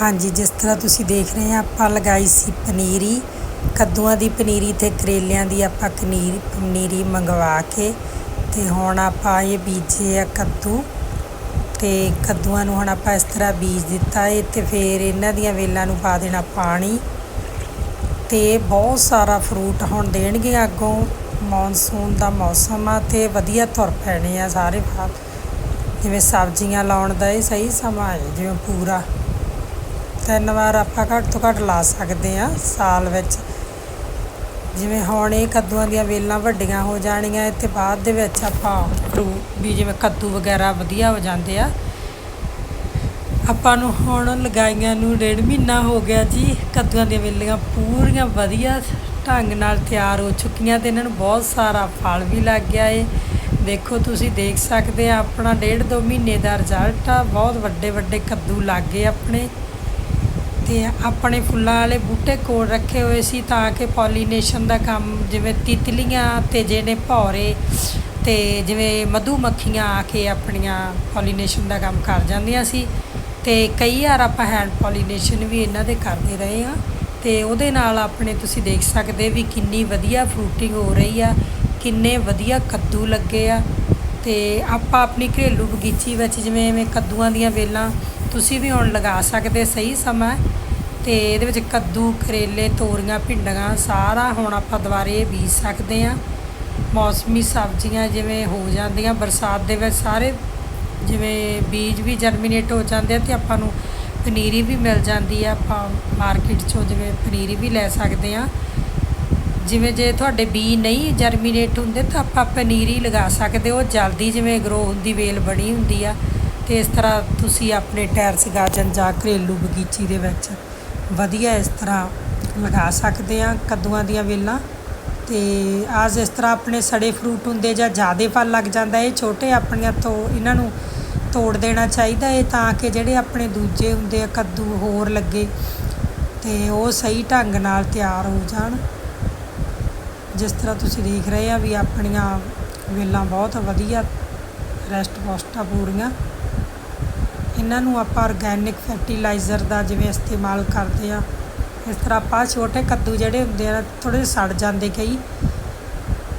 ਹਾਂਜੀ, ਜਿਸ ਤਰ੍ਹਾਂ ਤੁਸੀਂ ਦੇਖ ਰਹੇ ਆ ਆਪਾਂ ਲਗਾਈ ਸੀ ਪਨੀਰੀ। ਕੱਦੂਆਂ ਦੀ ਪਨੀਰੀ ਤੇ ਕਰੇਲਿਆਂ ਦੀ ਆਪਾਂ ਪਨੀਰ ਪਨੀਰੀ ਮੰਗਵਾ ਕੇ ਤੇ ਹੁਣ ਆਪਾਂ ਇਹ ਬੀਜੇ ਆ ਕੱਦੂ। ਤੇ ਕੱਦੂਆਂ ਨੂੰ ਹੁਣ ਆਪਾਂ ਇਸ ਤਰ੍ਹਾਂ ਬੀਜ ਦਿੱਤਾ ਏ ਤੇ ਫਿਰ ਇਹਨਾਂ ਦੀਆਂ ਵੇਲਾਂ ਨੂੰ ਪਾ ਦੇਣਾ ਪਾਣੀ। ਤੇ ਬਹੁਤ ਸਾਰਾ ਫਰੂਟ ਹੁਣ ਦੇਣਗੇ ਅੱਗੋਂ। ਮੌਨਸੂਨ ਦਾ ਮੌਸਮ ਆ ਤੇ ਵਧੀਆ ਤੁਰ ਪੈਣੇ ਆ ਸਾਰੇ ਫਲ ਜਿਵੇਂ ਸਬਜ਼ੀਆਂ ਲਾਉਣ ਦਾ ਇਹ ਸਹੀ ਸਮਾਂ ਹੈ, ਜਿਵੇਂ ਪੂਰਾ। ਤਿੰਨ ਵਾਰ ਆਪਾਂ ਘੱਟ ਤੋਂ ਘੱਟ ਲਾ ਸਕਦੇ ਆ ਸਾਲ ਵਿੱਚ। ਜਿਵੇਂ ਹੁਣ ਇਹ ਕੱਦੂਆਂ ਦੀਆਂ ਵੇਲਾਂ ਵੱਡੀਆਂ ਹੋ ਜਾਣੀਆਂ ਤੇ ਬਾਅਦ ਦੇ ਵਿੱਚ ਆਪਾਂ ਫਰੂਟ ਵੀ ਜਿਵੇਂ ਕੱਦੂ ਵਗੈਰਾ ਵਧੀਆ ਹੋ ਜਾਂਦੇ ਆ। ਆਪਾਂ ਨੂੰ ਹੁਣ ਲਗਾਈਆਂ ਨੂੰ ਡੇਢ ਮਹੀਨਾ ਹੋ ਗਿਆ ਜੀ, ਕੱਦੂਆਂ ਦੀਆਂ ਵੇਲੀਆਂ ਪੂਰੀਆਂ ਵਧੀਆ ਢੰਗ ਨਾਲ ਤਿਆਰ ਹੋ ਚੁੱਕੀਆਂ ਤੇ ਇਹਨਾਂ ਨੂੰ ਬਹੁਤ ਸਾਰਾ ਫਲ ਵੀ ਲੱਗ ਗਿਆ ਏ। ਦੇਖੋ ਤੁਸੀਂ ਦੇਖ ਸਕਦੇ ਆ, ਆਪਣਾ ਡੇਢ ਦੋ ਮਹੀਨੇ ਦਾ ਰਿਜ਼ਲਟ ਆ, ਬਹੁਤ ਵੱਡੇ ਵੱਡੇ ਕੱਦੂ ਲੱਗ ਗਏ ਆਪਣੇ। ਤੇ ਆਪਣੇ ਫੁੱਲਾਂ ਵਾਲੇ ਬੂਟੇ ਕੋਲ ਰੱਖੇ ਹੋਏ ਸੀ ਤਾਂ ਕਿ ਪੋਲੀਨੇਸ਼ਨ ਦਾ ਕੰਮ ਜਿਵੇਂ ਤਿਤਲੀਆਂ ਤੇ ਜਿਹੜੇ ਭੌਰੇ ਤੇ ਜਿਵੇਂ ਮਧੂ ਮੱਖੀਆਂ ਆ ਕੇ ਆਪਣੀਆਂ ਪੋਲੀਨੇਸ਼ਨ ਦਾ ਕੰਮ ਕਰ ਜਾਂਦੀਆਂ ਸੀ ਤੇ ਕਈ ਵਾਰ ਆਪਾਂ ਹੈਂਡ ਪੋਲੀਨੇਸ਼ਨ ਵੀ ਇਹਨਾਂ ਦੇ ਕਰਦੇ ਰਹੇ ਆ ਤੇ ਉਹਦੇ ਨਾਲ ਆਪਣੇ ਤੁਸੀਂ ਦੇਖ ਸਕਦੇ ਵੀ ਕਿੰਨੀ ਵਧੀਆ ਫਰੂਟਿੰਗ ਹੋ ਰਹੀ ਆ, ਕਿੰਨੇ ਵਧੀਆ ਕੱਦੂ ਲੱਗੇ ਆ ਤੇ ਆਪਾਂ ਆਪਣੀ ਘਰੇਲੂ ਬਗੀਚੀ ਵਿੱਚ ਜਿਵੇਂ ਐਵੇਂ ਕੱਦੂਆਂ ਦੀਆਂ ਵੇਲਾਂ ਤੁਸੀਂ ਵੀ ਹੁਣ ਲਗਾ ਸਕਦੇ ਸਹੀ ਸਮਾਂ ਹੈ। ਤੇ ਇਹਦੇ ਵਿੱਚ ਕੱਦੂ, ਕਰੇਲੇ, ਤੋਰੀਆਂ, ਭਿੰਡੀਆਂ, ਸਾਰਾ ਹੁਣ ਆਪਾਂ ਦੁਬਾਰੇ ਬੀਜ ਸਕਦੇ ਆ ਮੌਸਮੀ ਸਬਜ਼ੀਆਂ ਜਿਵੇਂ ਹੋ ਜਾਂਦੀਆਂ, ਬਰਸਾਤ ਦੇ ਵਿੱਚ ਸਾਰੇ ਜਿਵੇਂ ਬੀਜ ਵੀ ਜਰਮੀਨੇਟ ਹੋ ਜਾਂਦੇ ਆ ਤੇ ਆਪਾਂ ਨੂੰ ਪਨੀਰੀ ਵੀ ਮਿਲ ਜਾਂਦੀ ਆ। ਆਪਾਂ ਮਾਰਕੀਟ 'ਚੋਂ ਜਿਵੇਂ ਪਨੀਰੀ ਵੀ ਲੈ ਸਕਦੇ ਆ ਜਿਵੇਂ ਜੇ ਤੁਹਾਡੇ ਬੀ ਨਹੀਂ ਜਰਮੀਨੇਟ ਹੁੰਦੇ ਤਾਂ ਆਪਾਂ ਪਨੀਰੀ ਲਗਾ ਸਕਦੇ ਹੋ। ਜਲਦੀ ਜਿਵੇਂ ਗਰੋ ਹੁੰਦੀ, ਵੇਲ ਬਣੀ ਹੁੰਦੀ ਆ। ਤੇ ਇਸ ਤਰ੍ਹਾਂ ਤੁਸੀਂ ਆਪਣੇ ਟੈਰਸ ਗਾਰਡਨ ਜਾਂ ਘਰੇਲੂ ਬਗੀਚੀ ਦੇ ਵਿੱਚ ਵਧੀਆ ਇਸ ਤਰ੍ਹਾਂ ਲਗਾ ਸਕਦੇ ਆ ਕੱਦੂਆਂ ਦੀਆਂ ਵੇਲਾਂ ਤੇ ਆਜ ਇਸ ਤਰ੍ਹਾਂ ਆਪਣੇ ਸੜੇ ਫਰੂਟ ਹੁੰਦੇ ਜਾਂ ਜ਼ਿਆਦੇ ਫਲ ਲੱਗ ਜਾਂਦਾ, ਇਹ ਛੋਟੇ ਆਪਣੀਆਂ ਤੋਂ ਇਹਨਾਂ ਨੂੰ ਤੋੜ ਦੇਣਾ ਚਾਹੀਦਾ ਹੈ ਤਾਂ ਕਿ ਜਿਹੜੇ ਆਪਣੇ ਦੂਜੇ ਹੁੰਦੇ ਆ ਕੱਦੂ ਹੋਰ ਲੱਗੇ ਤੇ ਉਹ ਸਹੀ ਢੰਗ ਨਾਲ ਤਿਆਰ ਹੋ ਜਾਣ। ਜਿਸ ਤਰ੍ਹਾਂ ਤੁਸੀਂ ਦੇਖ ਰਹੇ ਆ ਵੀ ਆਪਣੀਆਂ ਵੇਲਾਂ ਬਹੁਤ ਵਧੀਆ ਰੈਸਟ ਪੋਸਟਾ ਪੂਰੀਆਂ। ਇਹਨਾਂ ਨੂੰ ਆਪਾਂ ਆਰਗੈਨਿਕ ਫਰਟੀਲਾਈਜ਼ਰ ਦਾ ਜਿਵੇਂ ਇਸਤੇਮਾਲ ਕਰਦੇ ਆ, ਇਸ ਤਰ੍ਹਾਂ ਆਪਾਂ ਛੋਟੇ ਕੱਦੂ ਜਿਹੜੇ ਹੁੰਦੇ ਆ ਥੋੜੇ ਸੜ ਜਾਂਦੇ ਕਈ।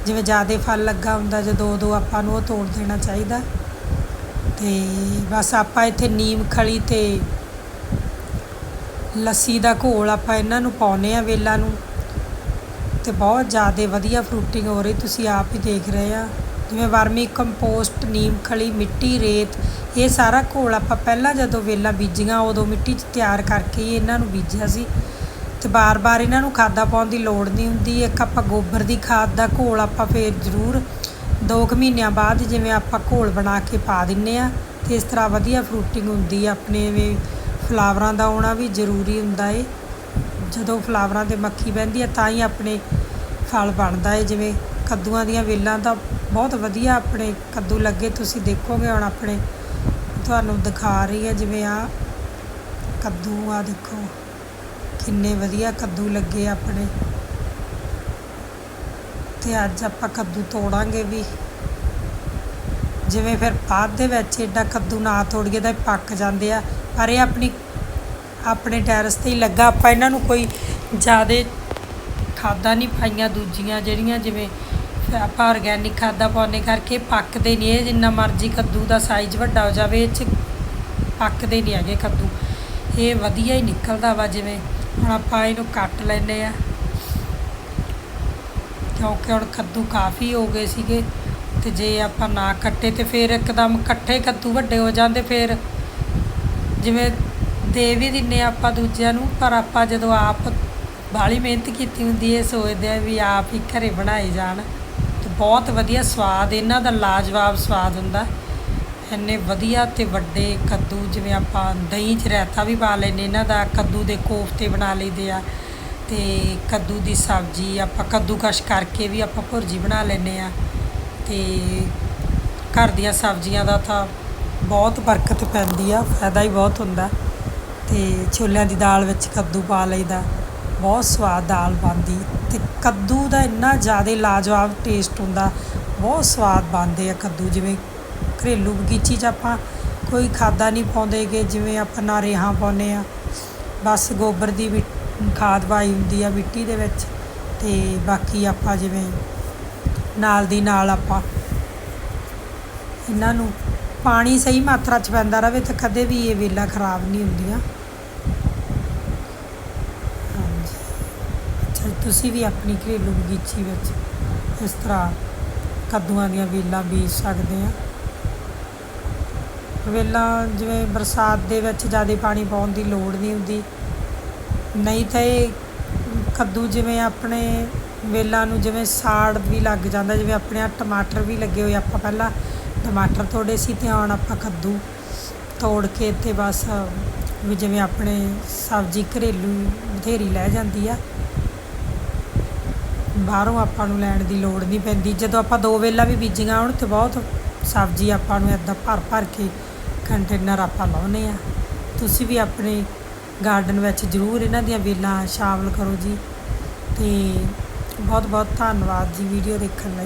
ਜਿਵੇਂ ਜ਼ਿਆਦਾ ਫਲ ਲੱਗਾ ਹੁੰਦਾ, ਜਦੋਂ ਦੋ ਆਪਾਂ ਨੂੰ ਉਹ ਤੋੜ ਦੇਣਾ ਚਾਹੀਦਾ। ਤੇ ਬਸ ਆਪਾਂ ਇੱਥੇ ਨੀਮ ਖਲੀ ਤੇ ਲੱਸੀ ਦਾ ਘੋਲ ਆਪਾਂ ਇਹਨਾਂ ਨੂੰ ਪਾਉਨੇ ਆ ਵੇਲਾਂ ਨੂੰ। ਤੇ ਬਹੁਤ ਜ਼ਿਆਦਾ ਵਧੀਆ ਫਰੂਟਿੰਗ ਹੋ ਰਹੀ, ਤੁਸੀਂ ਆਪ ਹੀ ਦੇਖ ਰਹੇ ਆ। ਜਿਵੇਂ ਵਰਮੀ ਕੰਪੋਸਟ, ਨੀਮ ਖਲੀ, ਮਿੱਟੀ ਰੇਤ, ਇਹ ਸਾਰਾ ਘੋਲ ਆਪਾਂ ਪਹਿਲਾਂ ਜਦੋਂ ਵੇਲਾਂ ਬੀਜੀਆਂ, ਉਦੋਂ ਮਿੱਟੀ 'ਚ ਤਿਆਰ ਕਰਕੇ ਹੀ ਇਹਨਾਂ ਨੂੰ ਬੀਜਿਆ ਸੀ। ਤੇ ਬਾਰ-ਬਾਰ ਇਹਨਾਂ ਨੂੰ ਖਾਦਾਂ ਪਾਉਣ ਦੀ ਲੋੜ ਨਹੀਂ ਹੁੰਦੀ। ਇੱਕ ਆਪਾਂ ਗੋਬਰ ਦੀ ਖਾਦ ਦਾ ਘੋਲ ਆਪਾਂ ਫੇਰ ਜ਼ਰੂਰ 2 ਮਹੀਨਿਆਂ ਬਾਅਦ ਜਿਵੇਂ ਆਪਾਂ ਘੋਲ ਬਣਾ ਕੇ ਪਾ ਦਿੰਨੇ ਆ, ਤੇ ਇਸ ਤਰ੍ਹਾਂ ਵਧੀਆ ਫਰੂਟਿੰਗ ਹੁੰਦੀ ਆ। ਆਪਣੇ ਵੀ ਫਲਾਵਰਾਂ ਦਾ ਆਉਣਾ ਵੀ ਜ਼ਰੂਰੀ ਹੁੰਦਾ ਏ। ਜਦੋਂ ਫਲਾਵਰਾਂ ਤੇ ਮੱਖੀ ਬਹਿੰਦੀ ਆ, ਤਾਂ ਹੀ ਆਪਣੇ ਫਲ ਬਣਦਾ ਏ। ਜਿਵੇਂ ਕੱਦੂਆਂ ਦੀਆਂ ਵੇਲਾਂ ਤਾਂ ਬਹੁਤ ਵਧੀਆ ਆਪਣੇ ਕੱਦੂ ਲੱਗੇ, ਤੁਸੀਂ ਦੇਖੋਗੇ ਹੁਣ ਆਪਣੇ। ਤੁਹਾਨੂੰ ਦਿਖਾ ਰਹੀ ਹੈ ਜਿਵੇਂ ਆ ਕੱਦੂ ਆ ਦੇਖੋ, ਕਿੰਨੇ ਵਧੀਆ ਕੱਦੂ ਲੱਗੇ ਆਪਣੇ। ਤੇ ਅੱਜ ਆਪਾਂ ਕੱਦੂ ਤੋੜਾਂਗੇ ਵੀ। ਜਿਵੇਂ ਫਿਰ ਬਾਅਦ ਦੇ ਵਿੱਚ ਐਡਾ ਕੱਦੂ ਨਾ ਤੋੜੀਏ ਤਾਂ ਇਹ ਪੱਕ ਜਾਂਦੇ ਆ। ਪਰ ਇਹ ਆਪਣੀ, ਆਪਣੇ ਟੈਰਸ ਤੇ ਹੀ ਲੱਗਾ। ਆਪਾਂ ਇਹਨਾਂ ਨੂੰ ਕੋਈ ਜ਼ਿਆਦਾ ਖਾਦਾਂ ਨਹੀਂ ਪਾਈਆਂ ਦੂਜੀਆਂ ਜਿਹੜੀਆਂ, ਜਿਵੇਂ ਆਪਾਂ ਆਰਗੈਨਿਕ ਖਾਦਾਂ ਪਾਉਣੇ ਕਰਕੇ ਪੱਕਦੇ ਨਹੀਂ ਇਹ, ਜਿੰਨਾ ਮਰਜ਼ੀ ਕੱਦੂ ਦਾ ਸਾਈਜ਼ ਵੱਡਾ ਹੋ ਜਾਵੇ, ਇਹ 'ਚ ਪੱਕਦੇ ਨਹੀਂ ਹੈਗੇ ਕੱਦੂ। ਇਹ ਵਧੀਆ ਹੀ ਨਿਕਲਦਾ ਵਾ ਜਿਵੇਂ ਹੁਣ ਆਪਾਂ ਇਹਨੂੰ ਕੱਟ ਲੈਨੇ ਆ ਕਿਉਂਕਿ ਹੁਣ ਕੱਦੂ ਕਾਫੀ ਹੋ ਗਏ ਸੀਗੇ ਤੇ ਜੇ ਆਪਾਂ ਨਾ ਕੱਟੇ ਤੇ ਫਿਰ ਇੱਕਦਮ ਇਕੱਠੇ ਕੱਦੂ ਵੱਡੇ ਹੋ ਜਾਂਦੇ ਫਿਰ। ਜਿਵੇਂ ਦੇ ਵੀ ਦਿੰਨੇ ਆ ਆਪਾਂ ਦੂਜਿਆਂ ਨੂੰ, ਪਰ ਆਪਾਂ ਜਦੋਂ ਆਪ ਬਾਹਲੀ ਮਿਹਨਤ ਕੀਤੀ ਹੁੰਦੀ ਹੈ, ਸੋਚਦੇ ਆ ਵੀ ਆਪ ਹੀ ਘਰੇ ਬਣਾਏ ਜਾਣ। ਬਹੁਤ ਵਧੀਆ ਸਵਾਦ, ਇਹਨਾਂ ਦਾ ਲਾਜਵਾਬ ਸਵਾਦ ਹੁੰਦਾ। ਇੰਨੇ ਵਧੀਆ ਤੇ ਵੱਡੇ ਕੱਦੂ, ਜਿਵੇਂ ਆਪਾਂ ਦਹੀਂ 'ਚ ਰਾਇਤਾ ਵੀ ਪਾ ਲੈਨੇ ਇਹਨਾਂ ਦਾ ਕੱਦੂ ਦੇ ਕੋਫਤੇ ਬਣਾ ਲਈਦੇ ਆ। ਤੇ ਕੱਦੂ ਦੀ ਸਬਜ਼ੀ ਆਪਾਂ ਕੱਦੂਕਸ਼ ਕਰਕੇ ਵੀ ਆਪਾਂ ਭੁਰਜੀ ਬਣਾ ਲੈਨੇ ਆ। ਤੇ ਘਰ ਦੀਆਂ ਸਬਜ਼ੀਆਂ ਦਾ ਤਾਂ ਬਹੁਤ ਬਰਕਤ ਪੈਂਦੀ ਆ, ਫਾਇਦਾ ਹੀ ਬਹੁਤ ਹੁੰਦਾ। ਤੇ ਛੋਲਿਆਂ ਦੀ ਦਾਲ ਵਿੱਚ ਕੱਦੂ ਪਾ ਲਈਦਾ। ਬਹੁਤ ਸਵਾਦ ਦਾਲ ਬਣਦੀ ਅਤੇ ਕੱਦੂ ਦਾ ਇੰਨਾ ਜ਼ਿਆਦਾ ਲਾਜਵਾਬ ਟੇਸਟ ਹੁੰਦਾ, ਬਹੁਤ ਸਵਾਦ ਬਣਦੇ ਆ ਕੱਦੂ। ਜਿਵੇਂ ਘਰੇਲੂ ਬਗੀਚੀ 'ਚ ਆਪਾਂ ਕੋਈ ਖਾਦਾ ਨਹੀਂ ਪਾਉਂਦੇਗੇ ਜਿਵੇਂ ਆਪਾਂ ਨਾ ਰੇਹਾਂ ਪਾਉਂਦੇ ਆ ਬਸ ਗੋਬਰ ਦੀ ਵੀ ਖਾਦ ਪਾਈ ਹੁੰਦੀ ਆ ਮਿੱਟੀ ਦੇ ਵਿੱਚ ਤੇ ਬਾਕੀ ਆਪਾਂ ਜਿਵੇਂ ਨਾਲ ਦੀ ਨਾਲ ਆਪਾਂ ਇਹਨਾਂ ਨੂੰ ਪਾਣੀ ਸਹੀ ਮਾਤਰਾ 'ਚ ਪੈਂਦਾ ਰਹੇ ਤਾਂ ਕਦੇ ਵੀ ਇਹ ਵੇਲਾਂ ਖਰਾਬ ਨਹੀਂ ਹੁੰਦੀਆਂ ਹਾਂਜੀ ਅੱਛਾ ਤੁਸੀਂ ਵੀ ਆਪਣੀ ਘਰੇਲੂ ਬਗੀਚੀ ਵਿੱਚ ਇਸ ਤਰ੍ਹਾਂ ਕੱਦੂਆਂ ਦੀਆਂ ਵੇਲਾਂ ਬੀਜ ਸਕਦੇ ਆ। ਵੇਲਾਂ ਜਿਵੇਂ ਬਰਸਾਤ ਦੇ ਵਿੱਚ ਜ਼ਿਆਦਾ ਪਾਣੀ ਪਾਉਣ ਦੀ ਲੋੜ ਨਹੀਂ ਹੁੰਦੀ। ਨਹੀਂ ਤਾਂ ਇਹ ਕੱਦੂ ਜਿਵੇਂ ਆਪਣੇ ਵੇਲਾਂ ਨੂੰ ਜਿਵੇਂ ਸਾੜ ਵੀ ਲੱਗ ਜਾਂਦਾ, ਜਿਵੇਂ ਆਪਣੇ ਆ ਟਮਾਟਰ ਵੀ ਲੱਗੇ ਹੋਏ ਆਪਾਂ ਪਹਿਲਾਂ ਟਮਾਟਰ ਤੋੜੇ ਸੀ ਤੇ ਹੁਣ ਆਪਾਂ ਕੱਦੂ ਤੋੜ ਕੇ ਤੇ ਬਸ ਵੀ ਜਿਵੇਂ ਆਪਣੇ ਸਬਜ਼ੀ ਘਰੇਲੂ ਬਥੇਰੀ ਲੈ ਜਾਂਦੀ ਆ। ਬਾਹਰੋਂ ਆਪਾਂ ਨੂੰ ਲੈਣ ਦੀ ਲੋੜ ਨਹੀਂ ਪੈਂਦੀ। ਜਦੋਂ ਆਪਾਂ ਦੋ ਵੇਲਾਂ ਵੀ ਬੀਜੀਆਂ, ਹੋਣ ਤੇ ਬਹੁਤ ਸਬਜ਼ੀ ਆਪਾਂ ਨੂੰ ਇਦਾਂ ਭਰ ਭਰ ਕੇ ਕੰਟੇਨਰ ਆਪਾਂ ਲਾਉਨੇ ਆ ਤੁਸੀਂ ਵੀ ਆਪਣੇ ਗਾਰਡਨ ਵਿੱਚ ਜ਼ਰੂਰ ਇਹਨਾਂ ਦੀਆਂ ਵੇਲਾਂ ਸ਼ਾਮਲ ਕਰੋ ਜੀ। ਤੇ ਬਹੁਤ ਬਹੁਤ ਧੰਨਵਾਦ ਜੀ ਵੀਡੀਓ ਦੇਖਣ ਲਈ।